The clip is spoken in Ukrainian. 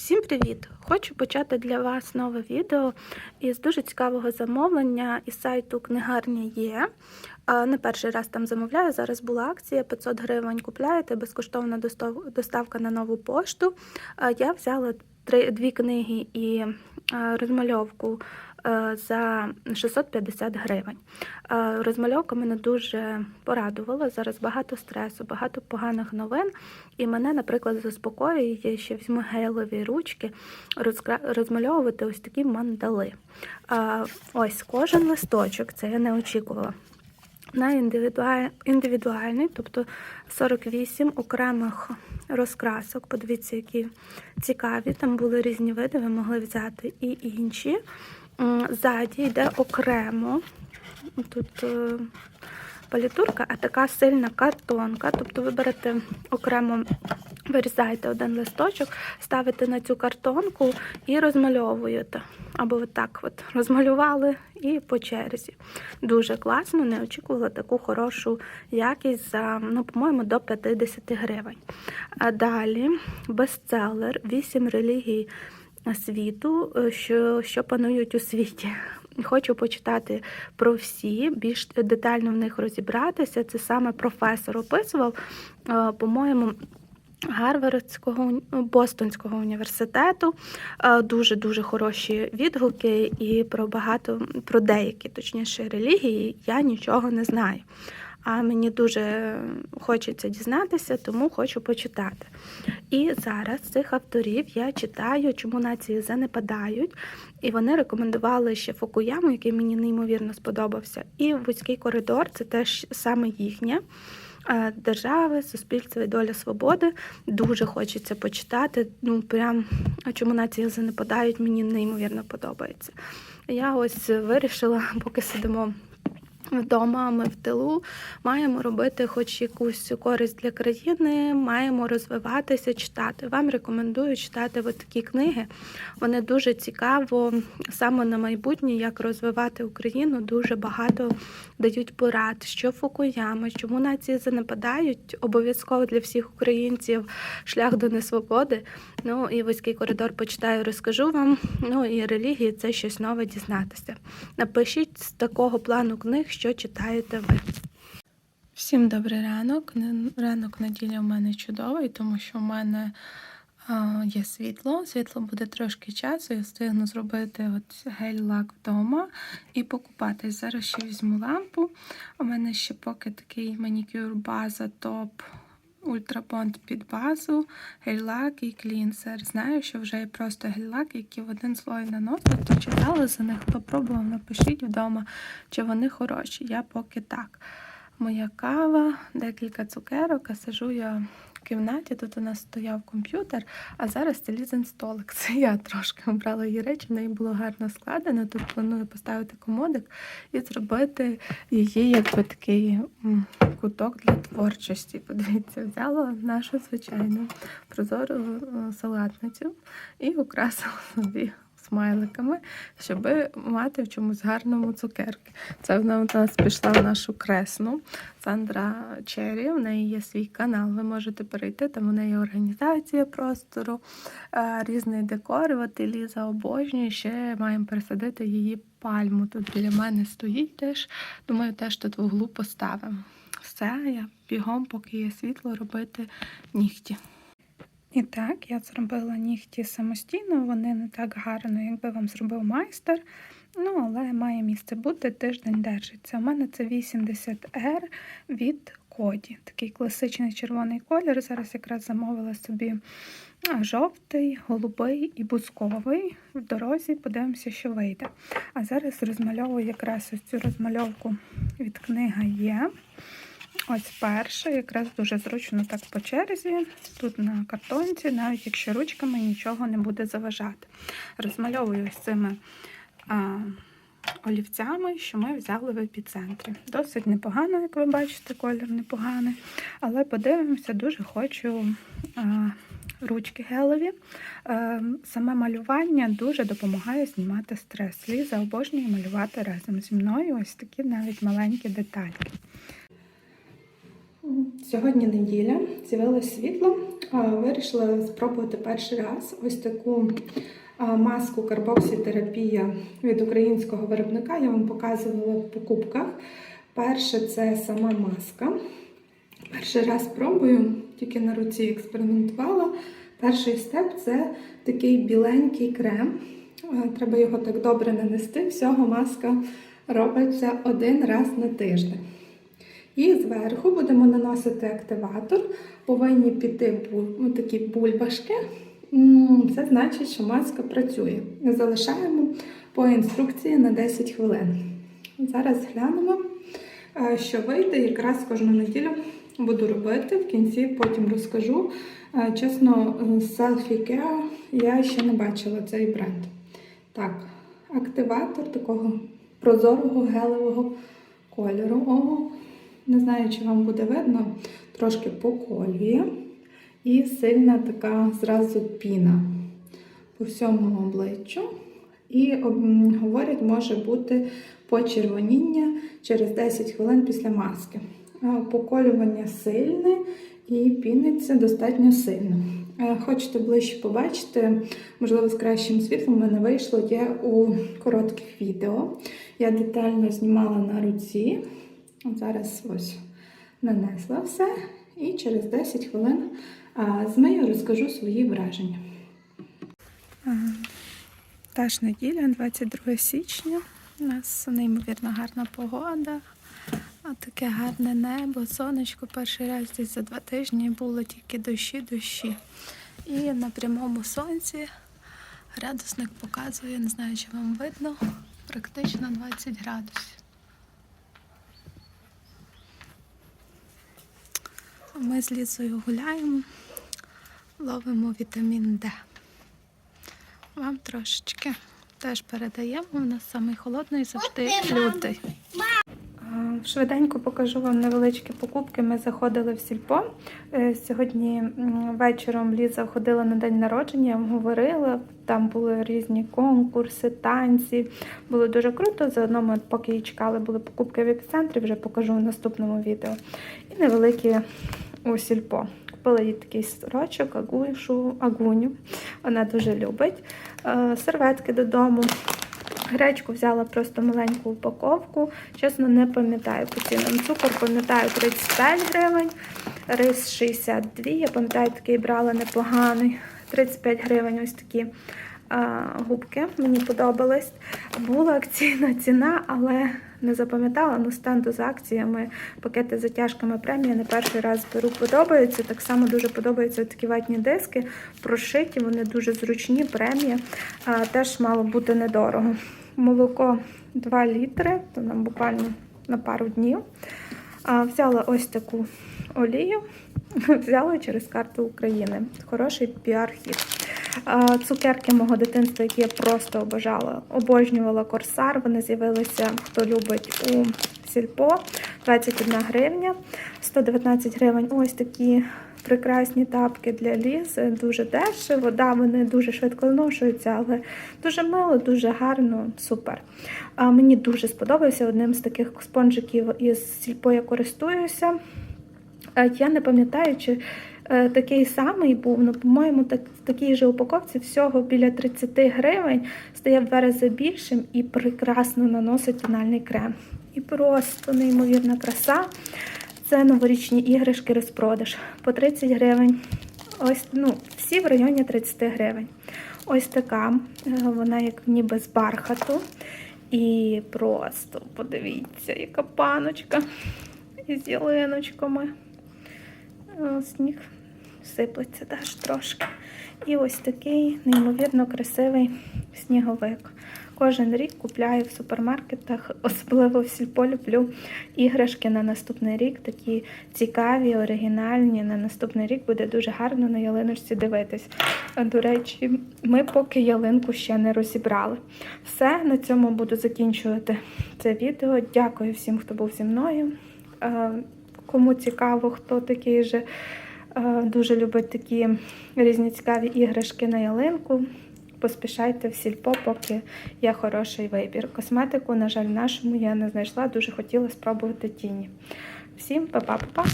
Всім привіт! Хочу почати для вас нове відео із дуже цікавого замовлення із сайту Книгарня є. Не перший раз там замовляю. Зараз була акція 500 гривень купляєте, безкоштовна доставка на нову пошту. Я взяла дві книги і розмальовку е, за 650 гривень. Е, Розмальовка мене дуже порадувала. Зараз багато стресу, багато поганих новин. І мене, наприклад, заспокоює, що візьму гелеві ручки розмальовувати ось такі мандали. Ось кожен листочок, це я не очікувала. На індивідуальний, тобто 48 окремих розкрасок. Подивіться, які цікаві. Там були різні види, ви могли взяти і інші. Ззаді йде окремо. Тут е, палітурка, а така сильна картонка. Тобто ви берете окремо, вирізаєте один листочок, ставите на цю картонку і розмальовуєте. Або так от розмалювали і по черзі. Дуже класно, не очікувала таку хорошу якість за, ну, по-моєму, до 50 гривень. А далі бестселер, 8 релігій світу, е, що, що панують у світі. Хочу почитати про всі, більш детально в них розібратися. Це саме професор описував, е, по-моєму, Гарвардського Бостонського університету дуже дуже хороші відгуки, і про багато про деякі, точніше, релігії я нічого не знаю. А мені дуже хочеться дізнатися, тому хочу почитати. І зараз цих авторів я читаю, чому нації занепадають. І вони рекомендували ще Фукуяму, який мені неймовірно сподобався. І вузький коридор це теж саме їхнє. Держави, суспільство і доля свободи. Дуже хочеться почитати. Ну, прям чому нації занепадають, мені неймовірно подобається. Я ось вирішила, поки сидимо вдома, ми в тилу, маємо робити хоч якусь користь для країни, маємо розвиватися, читати. Вам рекомендую читати от такі книги. Вони дуже цікаво, саме на майбутнє, як розвивати Україну. Дуже багато дають порад, що Фукуяма, чому нації занепадають. Обов'язково для всіх українців шлях до несвободи. Ну і вузький коридор почитаю, розкажу вам. Ну і релігії це щось нове дізнатися. Напишіть з такого плану книг, що читаєте ви. Всім добрий ранок. Ранок неділі у мене чудовий, тому що у мене є світло. Світло буде трошки часу. Я встигну зробити от гель-лак вдома і покупатись. Зараз ще візьму лампу. У мене ще поки такий манікюр база топ. Ультрабонд під базу, гель-лак і клінсер. Знаю, що вже є просто гель-лак, які в один слой наносять. то читала за них, хто пробував, напишіть вдома, чи вони хороші. Я поки так. Моя кава, декілька цукерок, а сижу я в кімнаті. Тут у нас стояв комп'ютер, а зараз це лізен столик. Це я трошки обрала її речі, в неї було гарно складено. Тут планую поставити комодик і зробити її як би такий куток для творчості. Подивіться, взяла нашу звичайну прозору е, салатницю і украсила собі смайликами, щоб мати в чомусь гарному цукерки. Це вона у нас пішла в нашу кресну. Сандра Черрі, в неї є свій канал. Ви можете перейти, там у неї організація простору, е, різний декор. От і Ліза обожнює. Ще маємо пересадити її пальму. Тут біля мене стоїть теж. Думаю, теж тут в углу поставимо. Все, я бігом, поки є світло, робити нігті. І так, я зробила нігті самостійно, вони не так гарно, якби вам зробив майстер. Ну, але має місце бути, тиждень держиться. У мене це 80R від Коді. Такий класичний червоний колір. Зараз якраз замовила собі жовтий, голубий і бузковий. В дорозі подивимося, що вийде. А зараз розмальовую якраз ось цю розмальовку від книга є. Ось перша, якраз дуже зручно так по черзі. Тут на картонці, навіть якщо ручками нічого не буде заважати. Розмальовую ось цими а, олівцями, що ми взяли в епіцентрі. Досить непогано, як ви бачите, колір непоганий. Але подивимося, дуже хочу а, ручки гелеві. Е, Саме малювання дуже допомагає знімати стрес. Ліза обожнює малювати разом зі мною ось такі навіть маленькі детальки. Сьогодні неділя, з'явилось світло. Вирішила спробувати перший раз ось таку маску карбоксітерапія від українського виробника. Я вам показувала в покупках. Перше це сама маска. Перший раз пробую, тільки на руці експериментувала. Перший степ це такий біленький крем. Треба його так добре нанести. Всього маска робиться один раз на тиждень. І зверху будемо наносити активатор. Повинні піти ну, такі бульбашки. Це значить, що маска працює. Залишаємо по інструкції на 10 хвилин. Зараз глянемо, е, що вийде. Якраз кожну неділю буду робити. В кінці потім розкажу. Е, Чесно, Selfie Care я ще не бачила цей бренд. Так, активатор такого прозорого гелевого кольору. О, не знаю, чи вам буде видно, трошки поколює. І сильна така зразу піна по всьому обличчю. І говорять, може бути почервоніння через 10 хвилин після маски. Поколювання сильне і піниться достатньо сильно. Хочете ближче побачити, можливо, з кращим світлом мене вийшло є у коротких відео. Я детально знімала на руці. От Зараз ось нанесла все. І через 10 хвилин змию, розкажу свої враження. Теж неділя, 22 січня. У нас неймовірно гарна погода. Таке гарне небо, сонечко. Перший раз десь за два тижні було тільки дощі, дощі. І на прямому сонці градусник показує, не знаю, чи вам видно, практично 20 градусів. Ми з Лізою гуляємо, ловимо вітамін Д. Вам трошечки теж передаємо. У нас самий холодний завжди лютий. Швиденько покажу вам невеличкі покупки. Ми заходили в сільпо. Е, Сьогодні вечором Ліза ходила на день народження, говорила. Там були різні конкурси, танці. Було дуже круто. Заодно ми, поки її чекали, були покупки в епіцентрі, вже покажу в наступному відео. І невеликі у сільпо. Купила їй такий сорочок, агушу, агуню. Вона дуже любить. Е, Серветки додому. Гречку взяла просто маленьку упаковку. Чесно, не пам'ятаю по цінам. Цукор пам'ятаю 35 гривень, рис 62. Я пам'ятаю, такий брала непоганий. 35 гривень ось такі а, губки. Мені подобались. Була акційна ціна, але не запам'ятала. Ну, стенду з акціями, пакети з затяжками премія не перший раз беру. Подобаються. Так само дуже подобаються такі ватні диски. Прошиті, вони дуже зручні, премія. А, теж мало бути недорого. Молоко 2 літри, то нам буквально на пару днів. Взяла ось таку олію. Взяла через карту України. Хороший піар-хід. Цукерки мого дитинства, які я просто обожала. Обожнювала корсар. Вони з'явилися, хто любить у сільпо. 21 гривня, 119 гривень. Ось такі прекрасні тапки для лізи. Дуже дешево. Да, вони дуже швидко зношуються, але дуже мило, дуже гарно, супер. А мені дуже сподобався одним з таких спонжиків із сільпо я користуюся. Е, Я не пам'ятаю, чи е, такий самий був, ну, по-моєму, так, в такій же упаковці всього біля 30 гривень, стає в два рази більшим і прекрасно наносить тональний крем. І просто неймовірна краса. Це новорічні іграшки розпродаж по 30 гривень. Ось, ну, всі в районі 30 гривень. Ось така, е, вона як ніби з бархату. І просто подивіться, яка паночка із ялиночками. Е, Сніг сиплеться теж трошки. І ось такий неймовірно красивий сніговик. Кожен рік купляю в супермаркетах, особливо в сільпо люблю іграшки на наступний рік. Такі цікаві, оригінальні. На наступний рік буде дуже гарно на ялиночці дивитись. До речі, ми поки ялинку ще не розібрали. Все, на цьому буду закінчувати це відео. Дякую всім, хто був зі мною. Кому цікаво, хто такий же дуже любить такі різні цікаві іграшки на ялинку. Поспішайте в сільпо, поки є хороший вибір. Косметику, на жаль, нашому я не знайшла. Дуже хотіла спробувати тіні. Всім па-па-па-па!